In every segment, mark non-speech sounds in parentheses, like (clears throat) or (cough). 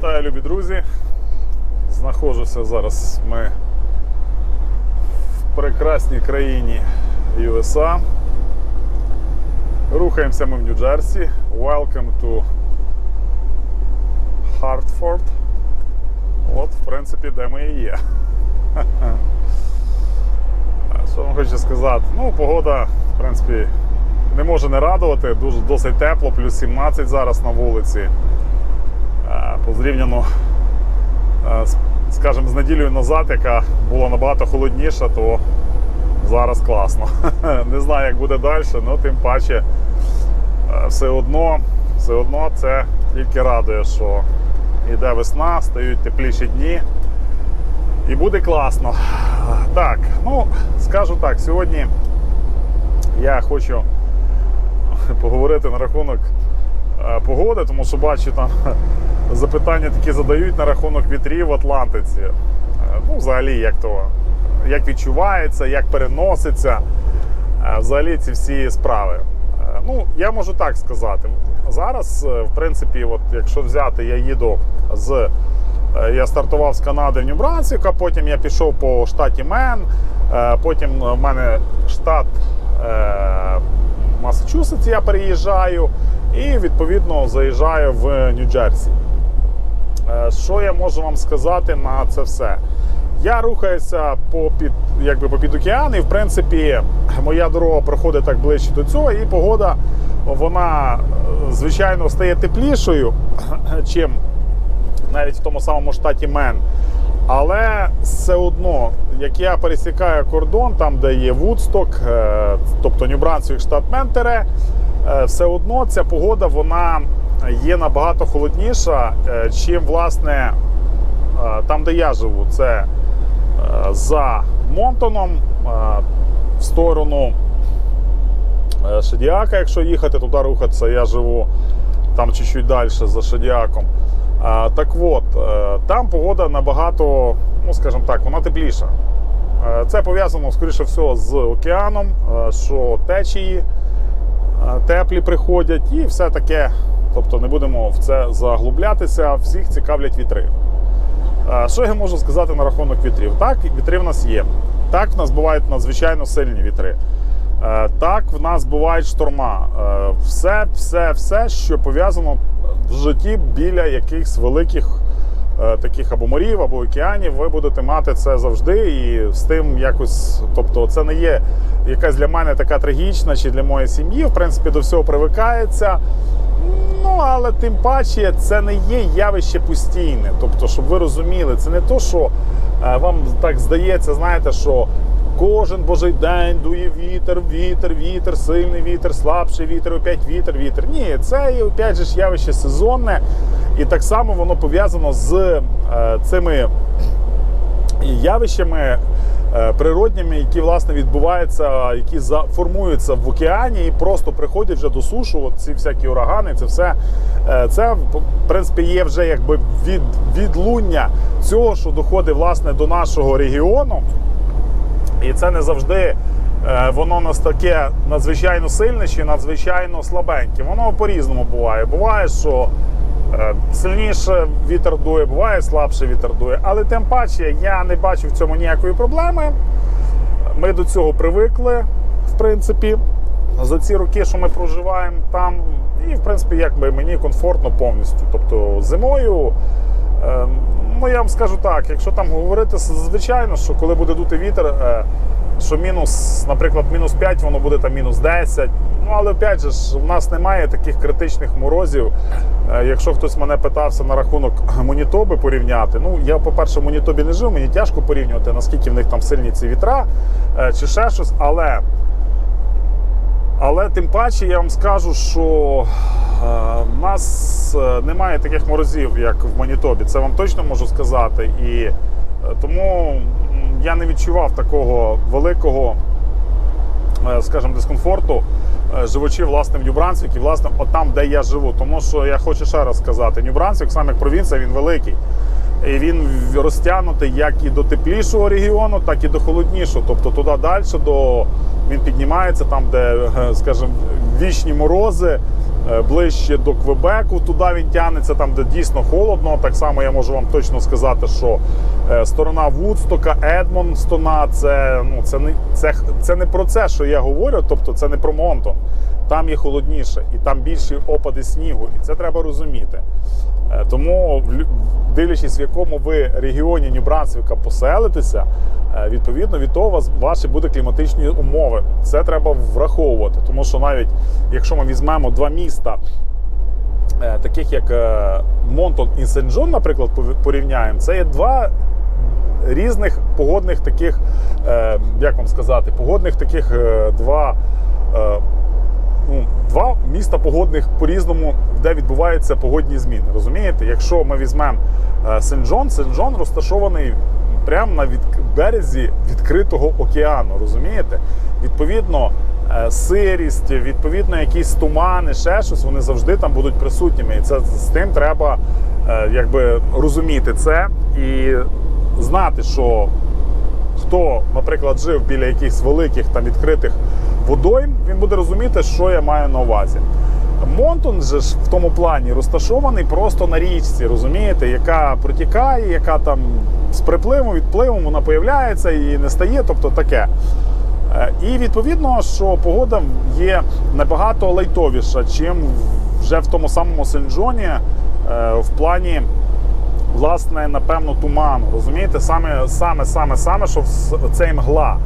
Вітаю, любі друзі. Знаходжуся зараз ми в прекрасній країні USA. Рухаємося ми в Нью-Джерсі. Welcome to Hartford. От, в принципі, де ми і є. (laughs) Що вам хочу сказати? Ну, погода, в принципі, не може не радувати. Дуже досить тепло, плюс 17 зараз на вулиці. Е, Позрівняно, е, скажімо, з неділею назад, яка була набагато холодніша, то зараз класно. (laughs) Не знаю, як буде далі, але тим паче е, все одно, все одно це тільки радує, що йде весна, стають тепліші дні. І буде класно. Так, ну скажу так, сьогодні я хочу (laughs) поговорити на рахунок погоди, тому що бачу там запитання такі задають на рахунок вітрів в Атлантиці. Е, Ну, взагалі, як то як відчувається, як переноситься, е, взагалі ці всі справи. Е, Ну, я можу так сказати. Зараз, в принципі, от якщо взяти, я їду з. Я стартував з Канади в Нью-Брансвік, потім я пішов по штаті Мен. Потім в мене штат Масачусетс, я переїжджаю, і відповідно заїжджаю в Нью-Джерсі. Е, Що я можу вам сказати на це все? Я рухаюся по під, якби по під океан, і в принципі моя дорога проходить так ближче до цього, і погода вона е, звичайно стає теплішою, (clears throat) чим навіть в тому самому штаті Мен. Але все одно, як я пересікаю кордон, там, де є Вудсток, е, тобто Нью-Брансвік, штат Ментере, все одно ця погода вона є набагато холодніша, е, чим власне е, там, де я живу. Це е, за Монтоном в сторону Шедіака, якщо їхати туди рухатися, я живу там чуть-чуть далі за Шедіаком. Так от, там погода набагато, ну скажімо так, вона тепліша. Це пов'язано, скоріше всього, з океаном, що течії теплі приходять і все таке. Тобто не будемо в це заглублятися, всіх цікавлять вітри. Е, Що я можу сказати на рахунок вітрів? Так, вітри в нас є. Так, в нас бувають надзвичайно сильні вітри. Е, Так, в нас бувають шторма. Е, Все, все, все, що пов'язано в житті біля якихось великих таких або морів, або океанів, ви будете мати це завжди і з тим якось. Тобто, це не є якась для мене така трагічна чи для моєї сім'ї. В принципі, до всього привикається. Ну, але тим паче це не є явище постійне. Тобто, щоб ви розуміли, це не то, що е, вам так здається, знаєте, що кожен божий день дує вітер, вітер, вітер, сильний вітер, слабший вітер, опять вітер, вітер. Ні, це є опять же ж явище сезонне, і так само воно пов'язано з е, цими явищами природніми, які власне відбуваються, які формуються в океані і просто приходять вже до сушу. Ці всякі урагани, це все е, це в принципі є вже якби від, відлуння цього, що доходить власне до нашого регіону. І це не завжди е, воно нас таке надзвичайно сильне чи надзвичайно слабеньке. Воно по-різному буває. Буває, що е, сильніше вітер дує, буває слабше вітер дує. Але тим паче я не бачу в цьому ніякої проблеми. Ми до цього привикли, в принципі, за ці роки, що ми проживаємо там. І, в принципі, якби мені комфортно повністю. Тобто зимою. Е, Ну, я вам скажу так, якщо там говорити, звичайно, що коли буде дути вітер, е, що мінус, наприклад, мінус 5, воно буде там мінус 10. Ну, але опять же ж, в нас немає таких критичних морозів. Е, Якщо хтось мене питався на рахунок Монітоби порівняти, ну я, по-перше, в Монітобі не жив, мені тяжко порівнювати, наскільки в них там сильні ці вітра е, чи ще щось, але. Але тим паче я вам скажу, що е, в нас немає таких морозів, як в Манітобі. Це вам точно можу сказати. І тому я не відчував такого великого, е, скажімо, дискомфорту, е, живучи власне в Нью-Брансвіку, і власне от там, де я живу. Тому що я хочу ще раз сказати: Нью-Брансвік, саме як провінція, він великий. І він розтягнутий як і до теплішого регіону, так і до холоднішого. Тобто туди далі до він піднімається, там, де, е, скажімо, вічні морози, ближче до Квебеку, туди він тягнеться, там, де дійсно холодно. Так само я можу вам точно сказати, що е, сторона Вудстока, Едмонстона, це, ну, це, не, це, це не про це, що я говорю, тобто це не про Монтон. Там є холодніше і там більші опади снігу, і це треба розуміти. Е, Тому, дивлячись, в якому ви регіоні Нью-Брансвіка поселитеся, е, відповідно від того ваші будуть кліматичні умови. Це треба враховувати. Тому що навіть якщо ми візьмемо два міста, е, таких як Монтон і Сен-Джон, наприклад, порівняємо, це є два різних погодних таких, як вам сказати, погодних таких два. Міста погодних по-різному, де відбуваються погодні зміни. Розумієте? Якщо ми візьмемо е, Сен-Джон, Сен-Джон розташований прямо на від... березі відкритого океану. Розумієте? Відповідно, е, сирість, відповідно, якісь тумани, ще щось, вони завжди там будуть присутніми. І це з тим треба е, якби розуміти це і знати, що хто, наприклад, жив біля якихось великих там відкритих водойм, він буде розуміти, що я маю на увазі. Монтон же ж в тому плані розташований просто на річці, розумієте, яка протікає, яка там з припливом, відпливом вона появляється і не стає, тобто таке. Е, І відповідно, що погода є набагато лайтовіша, чим вже в тому самому Сен-Джоні е, в плані власне, напевно, туману. Розумієте, саме, саме, саме, саме, що оцей мгла.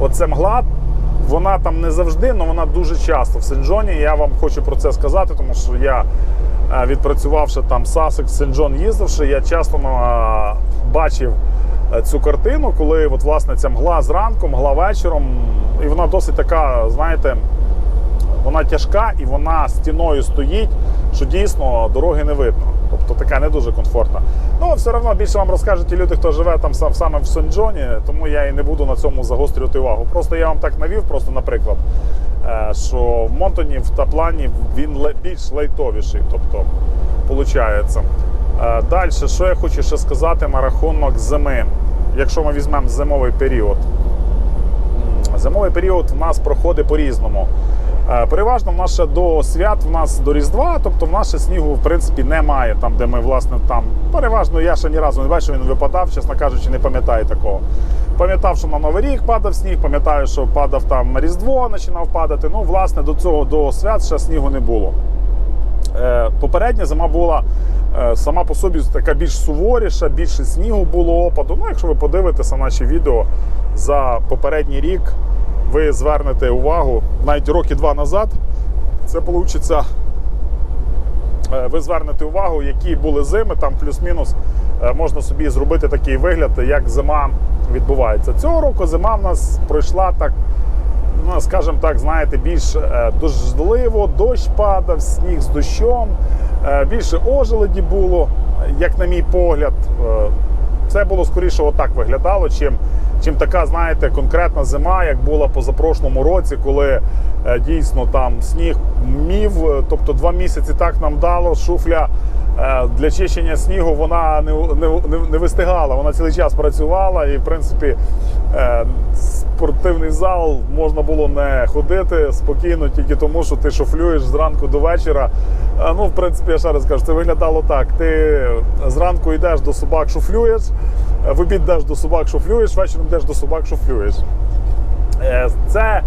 Оце мгла, вона там не завжди, але вона дуже часто. В Сен-Джоні я вам хочу про це сказати, тому що я, е, відпрацювавши там Сасекс, Сен-Джон їздивши, я часто е, бачив е, цю картину, коли от, власне, ця мгла зранку, мгла вечором, і вона досить така, знаєте, вона тяжка і вона стіною стоїть, що дійсно дороги не видно. Тобто така не дуже комфортна. Ну, все одно більше вам розкажуть ті люди, хто живе там сам- саме в Сен-Джоні, тому я і не буду на цьому загострювати увагу. Просто я вам так навів, просто наприклад, е, що в Монтоні в Таплані він більш лайтовіший. Тобто, виходить. Далі, що я хочу ще сказати на рахунок зими. Якщо ми візьмемо зимовий період, Зимовий період в нас проходить по-різному. Е, Переважно в нас ще до свят, в нас до Різдва, тобто в нас ще снігу в принципі немає. Там, де ми власне там переважно я ще ні разу не бачив, він випадав, чесно кажучи, не пам'ятаю такого. Пам'ятав, що на Новий рік падав сніг, пам'ятаю, що падав там на Різдво, починав падати. Ну, власне, до цього до свят ще снігу не було. Е, Попередня зима була е, сама по собі така більш суворіша, більше снігу було опаду. Ну, якщо ви подивитеся наші відео за попередній рік, ви звернете увагу навіть роки два назад. Це вийде. Ви звернете увагу, які були зими, там плюс-мінус е, можна собі зробити такий вигляд, як зима відбувається. Цього року зима в нас пройшла так ну, скажімо так, знаєте, більш е, дождливо, дощ падав, сніг з дощом, е, більше ожеледі було, як на мій погляд. Це було скоріше отак виглядало, чим, чим така, знаєте, конкретна зима, як була позапрошлому році, коли е, дійсно там сніг мів, е, тобто два місяці так нам дало, шуфля для чищення снігу вона не, не, не, вистигала, вона цілий час працювала і, в принципі, е, спортивний зал можна було не ходити спокійно, тільки тому, що ти шофлюєш зранку до вечора. Е, Ну, в принципі, я ще раз кажу, це виглядало так. Ти зранку йдеш до собак, шофлюєш, е, в обід йдеш до собак, шофлюєш, вечором йдеш до собак, шофлюєш. Е, Це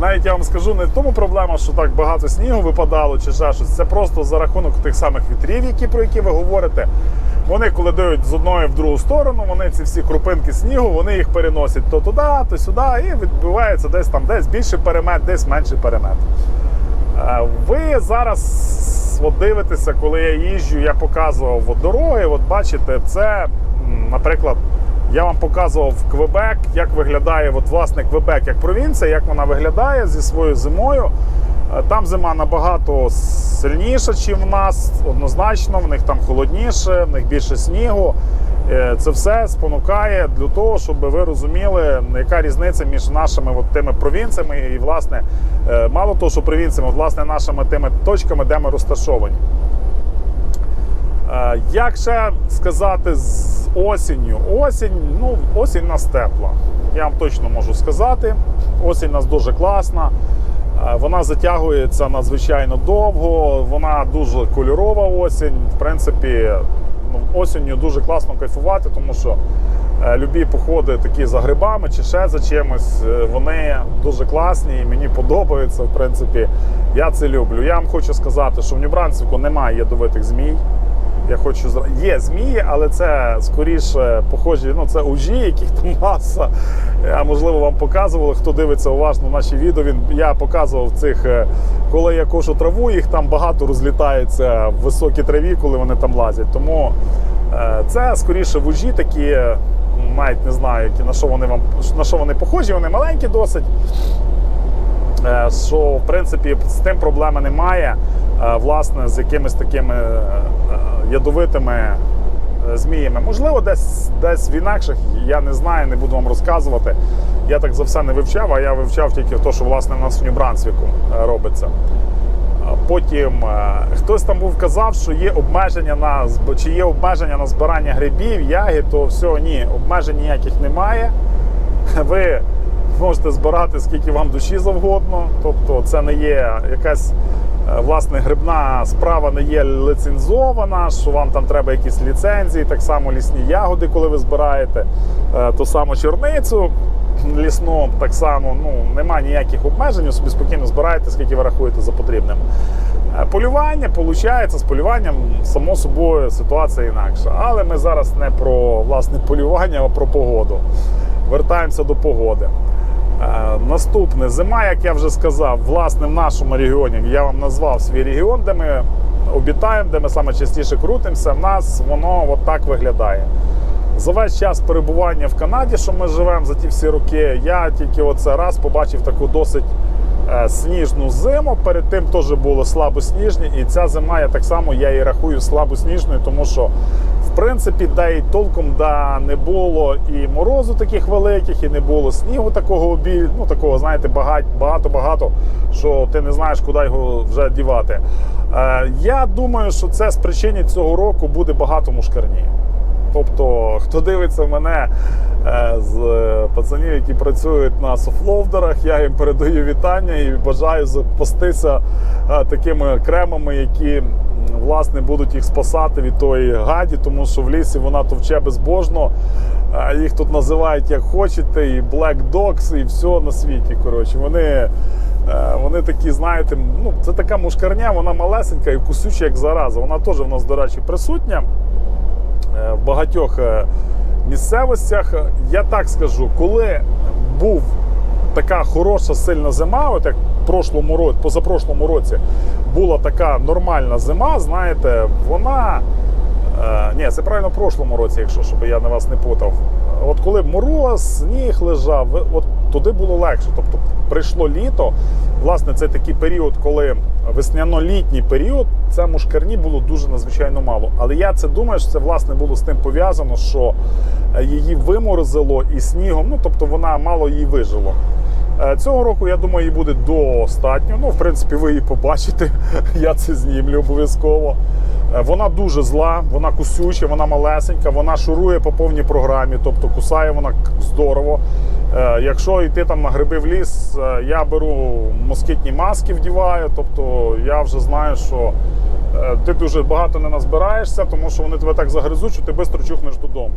навіть я вам скажу не в тому проблема, що так багато снігу випадало чи ще щось. Це просто за рахунок тих самих вітрів, які про які ви говорите. Вони, коли дають з одної в другу сторону, вони ці всі крупинки снігу, вони їх переносять то туди, то сюди, і відбувається десь там десь більший перемет, десь менший перемет. Е, Ви зараз от дивитеся, коли я їжджу, я показував дороги. От бачите, це, наприклад, я вам показував Квебек, як виглядає от, власне Квебек як провінція, як вона виглядає зі своєю зимою. Е, Там зима набагато сильніша, ніж в нас, однозначно, в них там холодніше, в них більше снігу. Е, Це все спонукає для того, щоб ви розуміли, яка різниця між нашими от тими провінціями і, власне, е, мало того, що провінціями, власне, нашими тими точками, де ми розташовані. Е, Як ще сказати з осінню? Осінь, ну, осінь нас тепла. Я вам точно можу сказати. Осінь нас дуже класна. Е, Вона затягується надзвичайно довго, вона дуже кольорова осінь. В принципі, ну, осінню дуже класно кайфувати, тому що е, любі походи такі за грибами чи ще за чимось, вони дуже класні і мені подобаються. В принципі, я це люблю. Я вам хочу сказати, що в Нью-Брансвіку немає ядовитих змій. Я хочу є змії, але це скоріше похожі. Ну це ужі, яких там маса. Я можливо вам показував. Хто дивиться уважно наші відео. Він я показував цих, е, коли я кошу траву, їх там багато розлітається в високій траві, коли вони там лазять. Тому е, це скоріше вужі такі. Навіть не знаю, які на що вони вам на що вони похожі. Вони маленькі досить. Е, що в принципі з тим проблеми немає. Е, Власне, з якимись такими е, е, ядовитими е, зміями. Можливо, десь десь в інакших, я не знаю, не буду вам розказувати. Я так за все не вивчав, а я вивчав тільки те, що власне в нас в Нью-Брансвіку е, робиться. Потім е, хтось там був казав, що є обмеження на чи є обмеження на збирання грибів, ягід, то все, ні, обмежень ніяких немає. Ви можете збирати скільки вам душі завгодно. Тобто, це не є якась е, власне грибна справа, не є ліцензована, що вам там треба якісь ліцензії, так само лісні ягоди, коли ви збираєте, Е, ту саму чорницю. Лісну так само ну немає ніяких обмежень, собі спокійно збираєте, скільки ви рахуєте за потрібним. Е, Полювання виходить, з полюванням, само собою, ситуація інакша. Але ми зараз не про власне полювання, а про погоду. Вертаємося до погоди. Е, Наступне зима, як я вже сказав, власне в нашому регіоні. Я вам назвав свій регіон, де ми обітаємо, де ми саме частіше крутимося. В нас воно от так виглядає. За весь час перебування в Канаді, що ми живемо за ті всі роки, я тільки оце раз побачив таку досить е, сніжну зиму. Перед тим теж було слабосніжні, і ця зима я так само я її рахую слабосніжною, тому що принципі да й толком да не було і морозу таких великих, і не було снігу такого обіль, ну такого, знаєте, багато-багато, що ти не знаєш, куди його вже дівати. Е, я думаю, що це з причини цього року буде багато мушкарні. Тобто, хто дивиться мене е, з пацанів, які працюють на софловдерах, я їм передаю вітання і бажаю запастися е, такими кремами, які власне будуть їх спасати від тої гаді, тому що в лісі вона товче безбожно. Е, Їх тут називають як хочете, і Black Dogs, і все на світі. Коротше, вони. Вони такі, знаєте, ну це така мушкарня, вона малесенька і кусюча, як зараза. Вона теж в нас, до речі, присутня в багатьох е, місцевостях. Я так скажу, коли був така хороша сильна зима, от як прошлому році, позапрошлому році була така нормальна зима, знаєте, вона. Е, ні, це правильно в прошлому році, якщо щоб я на вас не путав. От коли мороз, сніг лежав, от туди було легше. Тобто прийшло літо. Власне, це такий період, коли весняно-літній період, це мушкарні було дуже надзвичайно мало. Але я це думаю, що це власне було з тим пов'язано, що е, її виморозило і снігом, ну тобто вона мало її вижило. Е, Цього року, я думаю, її буде достатньо. Ну, в принципі, ви її побачите. (laughs) Я це знімлю обов'язково. Е, Вона дуже зла, вона кусюча, вона малесенька, вона шурує по повній програмі, тобто кусає вона здорово. Якщо йти там на гриби в ліс, я беру москітні маски, вдіваю, тобто я вже знаю, що е, ти дуже багато не назбираєшся, тому що вони тебе так загризуть, що ти швидко чухнеш додому.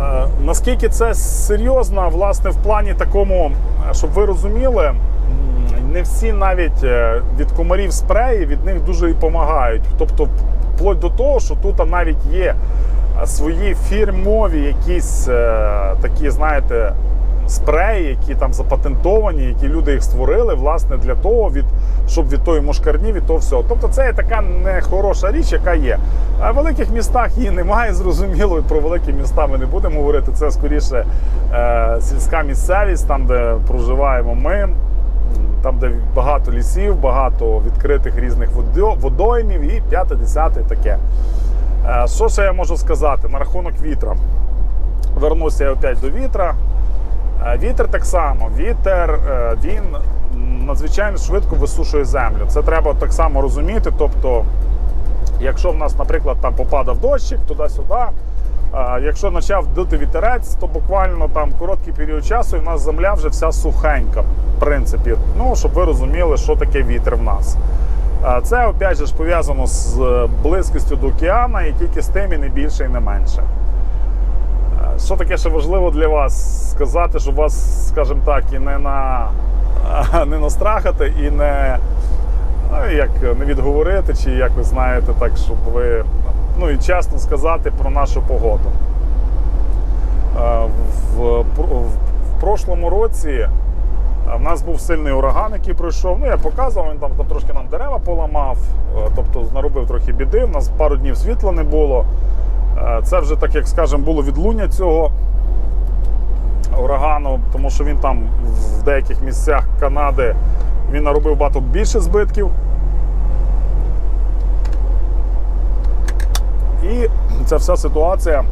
Е, Наскільки це серйозно, власне, в плані такому, е, щоб ви розуміли, не всі навіть від комарів спреї від них дуже і допомагають. Тобто, вплоть до того, що тут навіть є свої фірмові якісь такі, знаєте, спреї, які там запатентовані, які люди їх створили, власне, для того, від, щоб від тої мошкарні, від того всього. Тобто це є така нехороша річ, яка є. А в великих містах її немає, (laughs) зрозуміло. і Про великі міста ми не будемо говорити. Це скоріше е, сільська місцевість, там, де проживаємо ми. Там, де багато лісів, багато відкритих різних водоймів і п'яте, десяте таке. Е, Що ще я можу сказати на рахунок вітра? Вернуся я опять до вітра. Е, Вітер так само. Вітер е, він надзвичайно швидко висушує землю. Це треба так само розуміти. Тобто, якщо в нас, наприклад, там попадав дощик туди-сюди, якщо почав дути вітерець, то буквально там короткий період часу і в нас земля вже вся сухенька, в принципі. Ну, щоб ви розуміли, що таке вітер в нас. Це опять же пов'язано з е, близькістю до океану і тільки з тим, і не більше, і не менше. Що таке ще важливо для вас сказати, щоб вас, скажімо так, і не на (laughs) не настрахати, і не, ну, як, не відговорити, чи як ви знаєте, так, щоб ви ну, і чесно сказати про нашу погоду. Е, В, в, в прошлому році е, в нас був сильний ураган, який пройшов. Ну, я показував, він там, там трошки нам дерева поламав, е, тобто наробив трохи біди. У нас пару днів світла не було. Е, Це вже, так як скажемо, було відлуння цього урагану, тому що він там в деяких місцях Канади він наробив багато більше збитків. І ця вся ситуація е,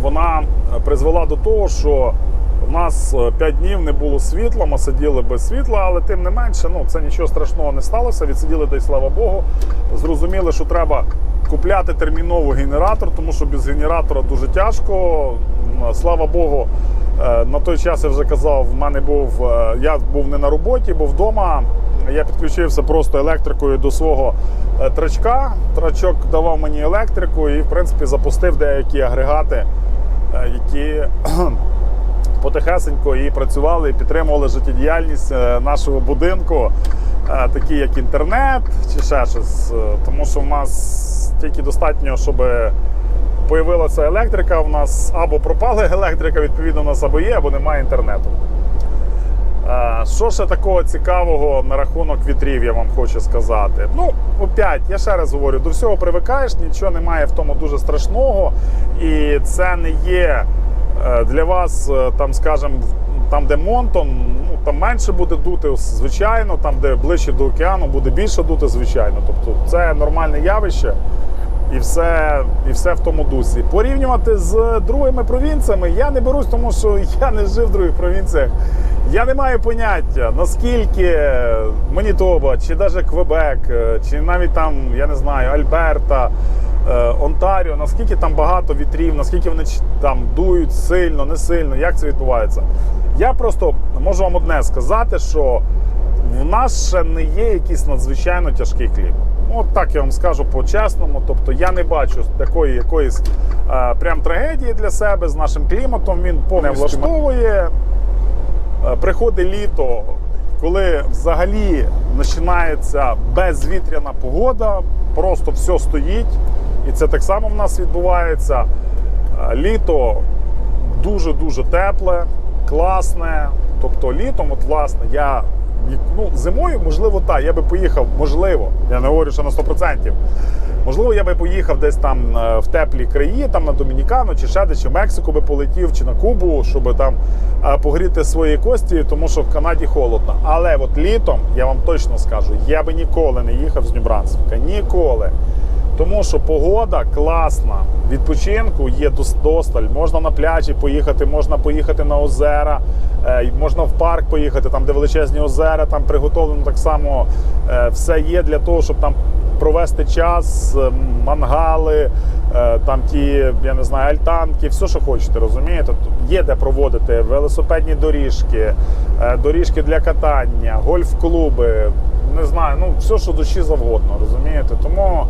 вона призвела до того, що в нас 5 днів не було світла, ми сиділи без світла, але тим не менше, ну це нічого страшного не сталося. Відсиділи десь, слава Богу. Зрозуміли, що треба купляти терміново генератор, тому що без генератора дуже тяжко. Слава Богу, е, на той час я вже казав, в мене був е, я був не на роботі, був вдома. Я підключився просто електрикою до свого е, трачка. Трачок давав мені електрику і, в принципі, запустив деякі агрегати, які (clears throat) потихесенько і працювали, і підтримували життєдіяльність нашого будинку, такі як інтернет чи ще щось. Тому що в нас тільки достатньо, щоб появилася електрика, в нас або пропала електрика, відповідно, у нас або є, або немає інтернету. Що ще такого цікавого на рахунок вітрів, я вам хочу сказати. Ну, опять, я ще раз говорю, до всього привикаєш, нічого немає в тому дуже страшного. І це не є е, для вас, е, там, скажімо, там, де Монтон, там менше буде дути, звичайно, там, де ближче до океану, буде більше дути, звичайно. Тобто це нормальне явище. І все, і все в тому дусі. Порівнювати з другими провінціями я не берусь, тому що я не жив в других провінціях. Я не маю поняття, наскільки Манітоба, чи навіть Квебек, е, чи навіть там, я не знаю, Альберта, Онтаріо, наскільки там багато вітрів, наскільки вони там дують сильно, не сильно, як це відбувається. Я просто можу вам одне сказати, що в нас ще не є якийсь надзвичайно тяжкий клімат. От так я вам скажу по-чесному. Тобто я не бачу такої якоїсь е, прям трагедії для себе з нашим кліматом. Він повністю влаштовує. Е, Приходить літо, коли взагалі починається безвітряна погода, просто все стоїть. І це так само в нас відбувається. Е, Літо дуже-дуже тепле, класне. Тобто літом, от власне, я ну, зимою, можливо, так, я би поїхав, можливо, я не говорю, що на 100%. Можливо, я би поїхав десь там е, в теплі краї, там на Домінікану, чи ще десь, чи в Мексику би полетів, чи на Кубу, щоб там е, погріти свої кості, тому що в Канаді холодно. Але от літом, я вам точно скажу, я би ніколи не їхав з Нью-Брансвіка. Ніколи. Тому що погода класна, відпочинку є досталь. Можна на пляжі поїхати, можна поїхати на озера, е, можна в парк поїхати, там де величезні озера, там приготовлено так само е, все є для того, щоб там провести час, е, мангали, там ті, я не знаю, альтанки, все, що хочете, розумієте? Є де проводити велосипедні доріжки, доріжки для катання, гольф-клуби, не знаю, ну все, що душі завгодно, розумієте? Тому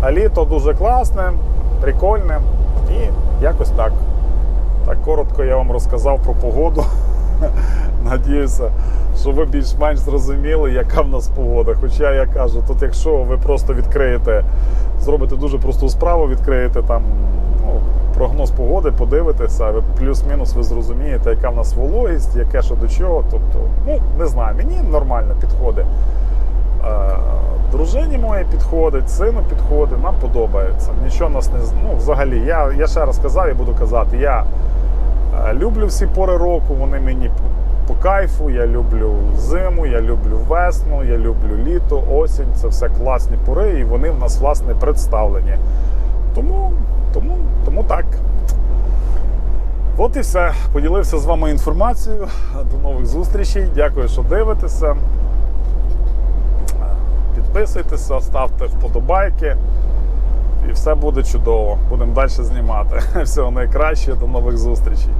а літо дуже класне, прикольне і якось так. Так коротко я вам розказав про погоду. (laughs) Надіюся, що ви більш-менш зрозуміли, яка в нас погода. Хоча я кажу, тут якщо ви просто відкриєте, зробите дуже просту справу, відкриєте там ну, прогноз погоди, подивитеся, ви плюс-мінус ви зрозумієте, яка в нас вологість, яке що до чого. Тобто, ну не знаю, мені нормально підходить. Дружині моїй підходить, сину підходить, нам подобається. Нічого нас не ну, взагалі. Я, я ще раз казав і буду казати, я е, люблю всі пори року, вони мені по кайфу. Я люблю зиму, я люблю весну, я люблю літо, осінь. Це все класні пори, і вони в нас власне представлені. Тому, тому, тому так. От і все. Поділився з вами інформацією. До нових зустрічей. Дякую, що дивитеся. Підписуйтеся, ставте вподобайки. І все буде чудово. Будемо далі знімати. (laughs) Всього найкраще, до нових зустрічей.